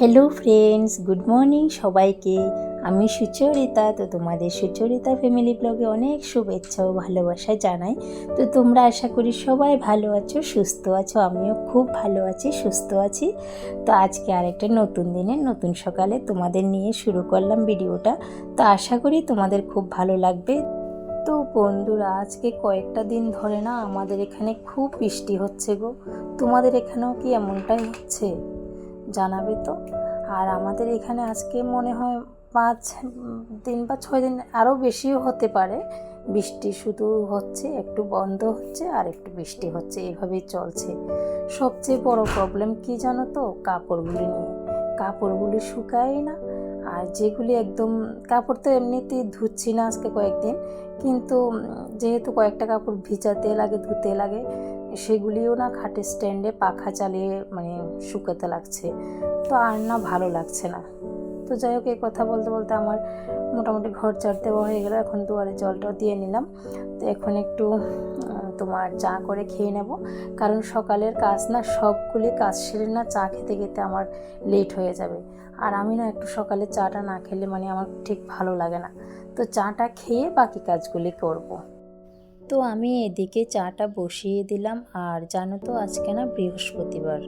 Hello friends good morning সবাইকে। আমি সুচরিতা। তো তোমাদের সুচরিতা ফ্যামিলি ব্লগে অনেক শুভেচ্ছা ও ভালোবাসা জানাই। তো তোমরা আশা করি সবাই ভালো আছো, সুস্থ আছো। আমিও খুব ভালো আছি, সুস্থ আছি। তো আজকে আরেকটা নতুন দিনে, নতুন সকালে তোমাদের নিয়ে শুরু করলাম ভিডিওটা। তো আশা করি তোমাদের খুব ভালো লাগবে। তো বন্ধুরা, আজকে কয়েকটা দিন ধরে না আমাদের এখানে খুব বৃষ্টি হচ্ছে গো। তোমাদের এখানেও কি এমনটাই হচ্ছে? জানাবে তো। আর আমাদের এখানে আজকে মনে হয় পাঁচ দিন বা ছয় দিন আরও বেশিও হতে পারে। বৃষ্টি শুধু হচ্ছে, একটু বন্ধ হচ্ছে আর একটু বৃষ্টি হচ্ছে, এভাবেই চলছে। সবচেয়ে বড় প্রবলেম কি জানো তো? কাপড়গুলি নিয়ে। কাপড়গুলি শুকায় না। আর যেগুলি একদম, কাপড় তো এমনিতেই ধুচ্ছি না আজকে কয়েকদিন। কিন্তু যেহেতু কয়েকটা কাপড় ভিজাতে লাগে, ধুতে লাগে, সেগুলিও না খাটের স্ট্যান্ডে পাখা চালিয়ে মানে শুকাতে লাগছে। তো আর না ভালো লাগছে না। তো যাই হোক, এই কথা বলতে বলতে আমার মোটামুটি ঘর ঝাড় দেওয়া হয়ে গেলো। এখন দুয়ারে জলটাও দিয়ে নিলাম। তো এখন একটু তোমার চা করে খেয়ে নেব। কারণ সকালের কাজ না, সবগুলি কাজ সেরে না চা খেতে খেতে আমার লেট হয়ে যাবে। আর আমি না একটু সকালে চাটা না খেলে মানে আমার ঠিক ভালো লাগে না। তো চাটা খেয়ে বাকি কাজগুলি করব। তো আমি এদিকে চাটা বসিয়ে দিলাম। আর জানো তো, আজকে না বৃহস্পতিবার।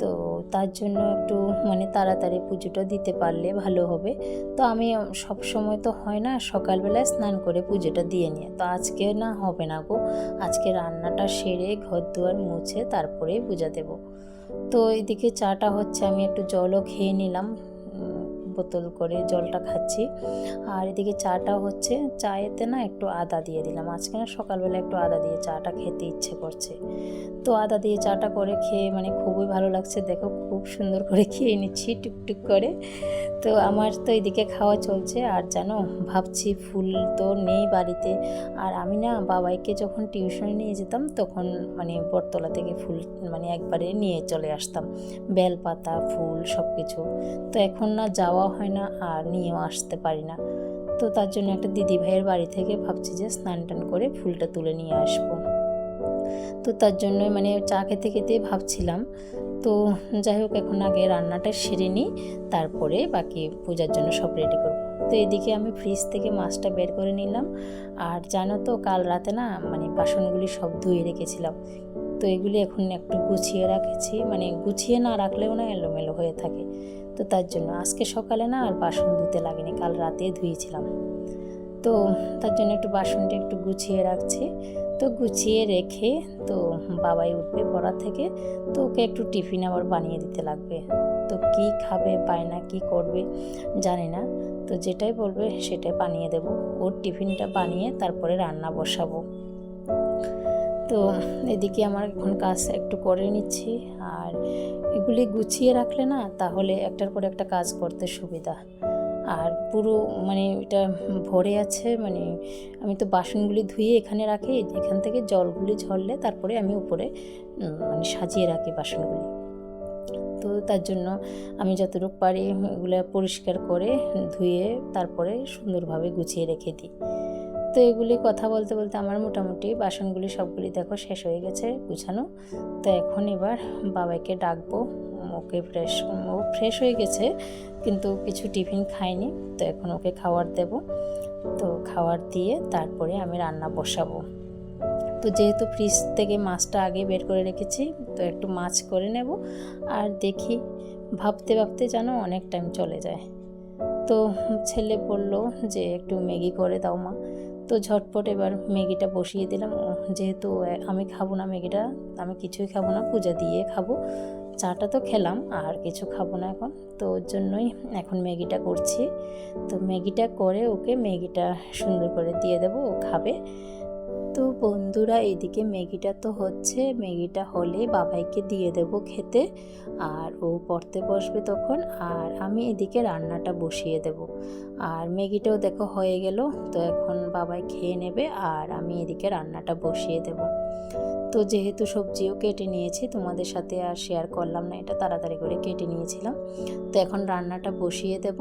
তো তার জন্য একটু মানে তাড়াতাড়ি পুজোটা দিতে পারলে ভালো হবে। তো আমি সব সময় তো হয় না সকালবেলায় স্নান করে পুজোটা দিয়ে নিয়ে তো আজকে না হবে না গো। আজকে রান্নাটা সেরে ঘর দুয়ার মুছে তারপরে পূজা দেব। তো এদিকে চাটা হচ্ছে আমি একটু জলও খেয়ে নিলাম। বোতল করে জলটা খাচ্ছি। আর এদিকে চাটা হচ্ছে চায়েতে না একটু আদা দিয়ে দিলাম। আজকে না সকালবেলা একটু আদা দিয়ে চাটা খেতে ইচ্ছে করছে। তো আদা দিয়ে চাটা করে খেয়ে মানে খুবই ভালো লাগছে। দেখো খুব সুন্দর করে খেয়ে নিচ্ছি, টুকটুক করে। তো আমার তো এদিকে খাওয়া চলছে আর জানো, ভাবছি ফুল তো নেই বাড়িতে। আর আমি না বাবাইকে যখন টিউশনে নিয়ে যেতাম তখন মানে বটতলা থেকে ফুল মানে একবারে নিয়ে চলে আসতাম। বেলপাতা, ফুল সব কিছু তো এখন না যাওয়া হয় না আর নিয়েও আসতে পারি না। তো তার জন্য একটা দিদি ভাইয়ের বাড়ি থেকে ভাবছি যে স্নান টান করে ফুলটা তুলে নিয়ে আসব। তো তার জন্যই মানে চা খেতে খেতে ভাবছিলাম। তো যাই হোক, এখন আগে রান্নাটা সেরে নিই, তারপরে বাকি পূজার জন্য সব রেডি করব। তো এদিকে আমি ফ্রিজ থেকে মাছটা বের করে নিলাম। আর জানো তো, কাল রাতে না মানে বাসনগুলি সব ধুয়ে রেখেছিলাম। তো এগুলি এখন একটু গুছিয়ে রাখেছি। মানে গুছিয়ে না রাখলেও না এলোমেলো হয়ে থাকে। তো তার জন্য আজকে সকালে না আর বাসন ধুতে লাগেনি, কাল রাতে ধুয়েছিলাম। তো তার জন্য একটু বাসনটা একটু গুছিয়ে রাখছি। তো গুছিয়ে রেখে তো বাবাই উঠবে পড়া থেকে। তো ওকে একটু টিফিন আবার বানিয়ে দিতে লাগবে। তো কি খাবে বায়না কি করবে জানি না। তো যেটাই বলবে সেটাই বানিয়ে দেব। ওর টিফিনটা বানিয়ে তারপরে রান্না বসাবো। তো এদিকে আমার এখন কাজ একটু করে নিচ্ছি। আর এগুলি গুছিয়ে রাখলে না তাহলে একটার পর একটা কাজ করতে সুবিধা। আর পুরো মানে এটা ভরে আছে মানে আমি তো বাসনগুলি ধুয়ে এখানে রাখি, এখান থেকে জলগুলি ঝরলে তারপরে আমি উপরে মানে সাজিয়ে রাখি বাসনগুলি। তো তার জন্য আমি যতটুকু পারি এগুলো পরিষ্কার করে ধুয়ে তারপরে সুন্দরভাবে গুছিয়ে রেখে দিই। তো এগুলি কথা বলতে বলতে আমার মোটামুটি বাসনগুলি সবগুলি দেখো শেষ হয়ে গেছে গুছানো। তো এখন এবার বাবাকে ডাকবো। ওকে ফ্রেশ ও ফ্রেশ হয়ে গেছে কিন্তু কিছু টিফিন খায়নি। তো এখন ওকে খাবার দেব। তো খাবার দিয়ে তারপরে আমি রান্না বসাবো। তো যেহেতু ফ্রিজ থেকে মাছটা আগে বের করে রেখেছি, তো একটু মাছ করে নেব। আর দেখি, ভাবতে ভাবতে যেন অনেক টাইম চলে যায়। তো ছেলে বলল যে, একটু ম্যাগি করে দাও মা। তো ঝটপট এবার ম্যাগিটা বসিয়ে দিলাম। যেহেতু আমি খাব না ম্যাগিটা আমি কিছুই খাব না, পূজা দিয়ে খাব। চাটা তো খেলাম, আর কিছু খাব না এখন। তো ওর জন্যই এখন ম্যাগিটা করছি। তো ম্যাগিটা করে ওকে ম্যাগিটা সুন্দর করে দিয়ে দেবো, ও খাবে। তো বন্ধুরা, এদিকে ম্যাগিটা তো হচ্ছে। ম্যাগিটা হলে বাবাইকে দিয়ে দেব খেতে, আর ও পড়তে বসবে তখন, আর আমি এদিকে রান্নাটা বসিয়ে দেব। আর ম্যাগিটাও দেখো হয়ে গেল, তো এখন বাবাই খেয়ে নেবে, আর আমি এদিকে রান্নাটা বসিয়ে দেব। তো যেহেতু সবজিও কেটে নিয়েছি, তোমাদের সাথে আর শেয়ার করলাম না, এটা তাড়াতাড়ি করে কেটে নিয়েছিলাম। তো এখন রান্নাটা বসিয়ে দেব।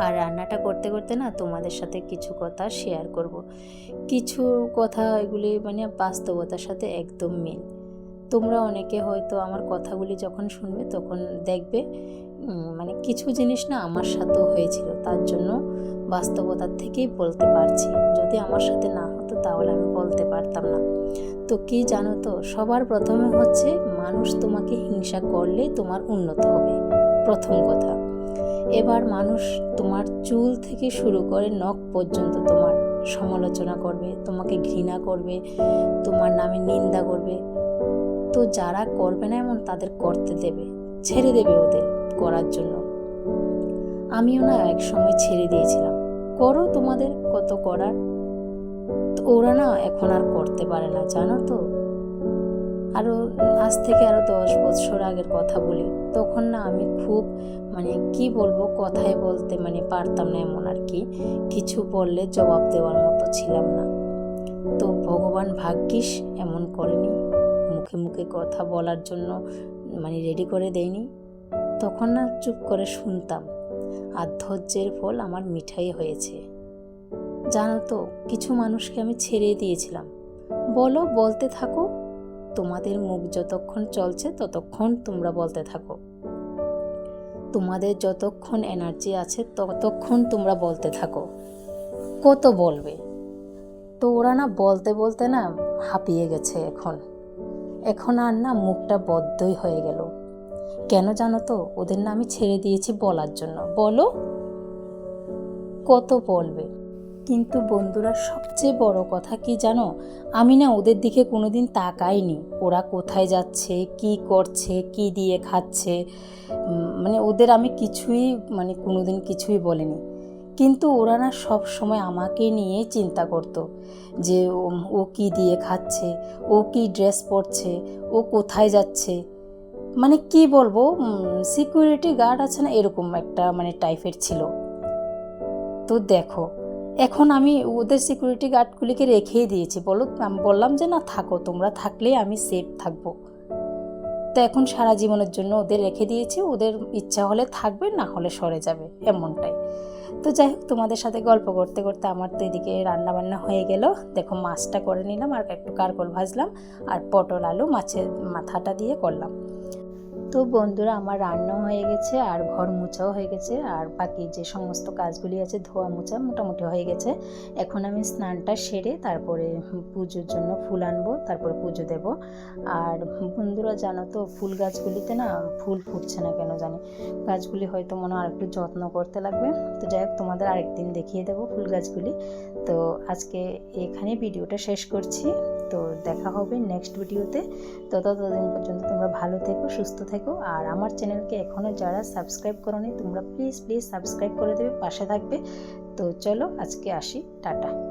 আর রান্নাটা করতে করতে না তোমাদের সাথে কিছু কথা শেয়ার করব। কিছু কথা এগুলি মানে বাস্তবতার সাথে একদম মিল। তোমরা অনেকে হয়তো আমার কথাগুলি যখন শুনবে তখন দেখবে মানে কিছু জিনিস না আমার সাথেও হয়েছিল, তার জন্য বাস্তবতার থেকেই বলতে পারছি। যদি আমার সাথে না হতো তাহলে আমি বলতে পারতাম না। তো কি জানো তো, সবার প্রথমে হচ্ছে মানুষ তোমাকে হিংসা করলে তোমার উন্নত হবে। প্রথম কথা। এবার মানুষ তোমার চুল থেকে শুরু করে নখ পর্যন্ত তোমার সমালোচনা করবে, তোমাকে ঘৃণা করবে, তোমার নামে নিন্দা করবে। তো যারা করবে না এমন তাদের করতে দেবে, ছেড়ে দেবে ওদের করার জন্য। আমিও না এক সময় ছেড়ে দিয়েছিলাম। করো তোমাদের কত করার। ওরা না এখন আর করতে পারে না, জানো তো? আরও আজ থেকে আরও দশ বছর আগের কথা বলি, তখন না আমি খুব মানে কি বলব কথায় বলতে মানে পারতাম না এমন আর কি, কিছু বললে জবাব দেওয়ার মতো ছিলাম না। তো ভগবান ভাগ্যিস এমন করেনি, মুখে মুখে কথা বলার জন্য মানে রেডি করে দেয়নি। তখন না চুপ করে শুনতাম, আর ধৈর্যের ফল আমার মিঠাই হয়েছে। জানো তো, কিছু মানুষকে আমি ছেড়ে দিয়েছিলাম। বলো, বলতে থাকো। তোমাদের মুখ যতক্ষণ চলছে ততক্ষণ তোমরা বলতে থাকো। তোমাদের যতক্ষণ এনার্জি আছে ততক্ষণ তোমরা বলতে থাকো। কত বলবে? তো ওরা না বলতে বলতে না হাঁপিয়ে গেছে এখন। এখন আর না মুখটা বদ্ধই হয়ে গেল। কেন জানো তো? ওদের না আমি ছেড়ে দিয়েছি বলার জন্য। বলো? কত বলবে? কিন্তু বন্ধুরা, সবচেয়ে বড় কথা কি জানো? আমি না ওদের দিকে কোনোদিন তাকাইনি। ওরা কোথায় যাচ্ছে, কি করছে, কি দিয়ে খাচ্ছে মানে ওদের আমি কিছুই মানে কোনোদিন কিছুই বলিনি। কিন্তু ওরা না সব সময় আমাকে নিয়ে চিন্তা করতো যে ও- কি দিয়ে খাচ্ছে, ও কি ড্রেস পরছে, ও কোথায় যাচ্ছে। মানে কি বলব সিকিউরিটি গার্ড আছে না, এরকম একটা মানে টাইপের ছিল। তো দেখো এখন আমি ওদের সিকিউরিটি গার্ডগুলিকে রেখেই দিয়েছি। বলো বললাম যে না, থাকো, তোমরা থাকলেই আমি সেফ থাকব। তো এখন সারা জীবনের জন্য ওদের রেখে দিয়েছি, ওদের ইচ্ছা হলে থাকবে, না হলে সরে যাবে, এমনটাই। তো যাই হোক, তোমাদের সাথে গল্প করতে করতে আমার তো এদিকে রান্নাবান্না হয়ে গেল। দেখো, মাছটা করে নিলাম, আর একটু কারকল ভাজলাম, আর পটল, আলু মাছের মাথাটা দিয়ে করলাম। তো বন্ধুরা, আমার রান্না হয়ে গেছে আর ঘর মোছাও হয়ে গেছে আর বাকি যে সমস্ত কাজগুলি আছে, ধোয়া মোছা মোটামুটি হয়ে গেছে। এখন আমি স্নানটা সেরে তারপরে পুজোর জন্য ফুল আনব, তারপরে পুজো দেব। আর বন্ধুরা, জানো তো, ফুল গাছগুলিতে না ফুল ফুটছে না কেন জানি? গাছগুলি হয়তো মনে হয় আরেকটু যত্ন করতে লাগবে। তো যাই হোক, তোমাদের আরেকদিন দেখিয়ে দেবো ফুল গাছগুলি। তো আজকে এখানে ভিডিওটা শেষ করছি। তো দেখা হবে নেক্সট ভিডিওতে তো। ততদিন পর্যন্ত তোমরা ভালো থেকো, সুস্থ থেকো। আর আমার চ্যানেলকে এখনও যারা সাবস্ক্রাইব করোনি, তোমরা প্লিজ প্লিজ সাবস্ক্রাইব করে দেবে, পাশে থাকবে। তো চলো আজকে আসি, টাটা।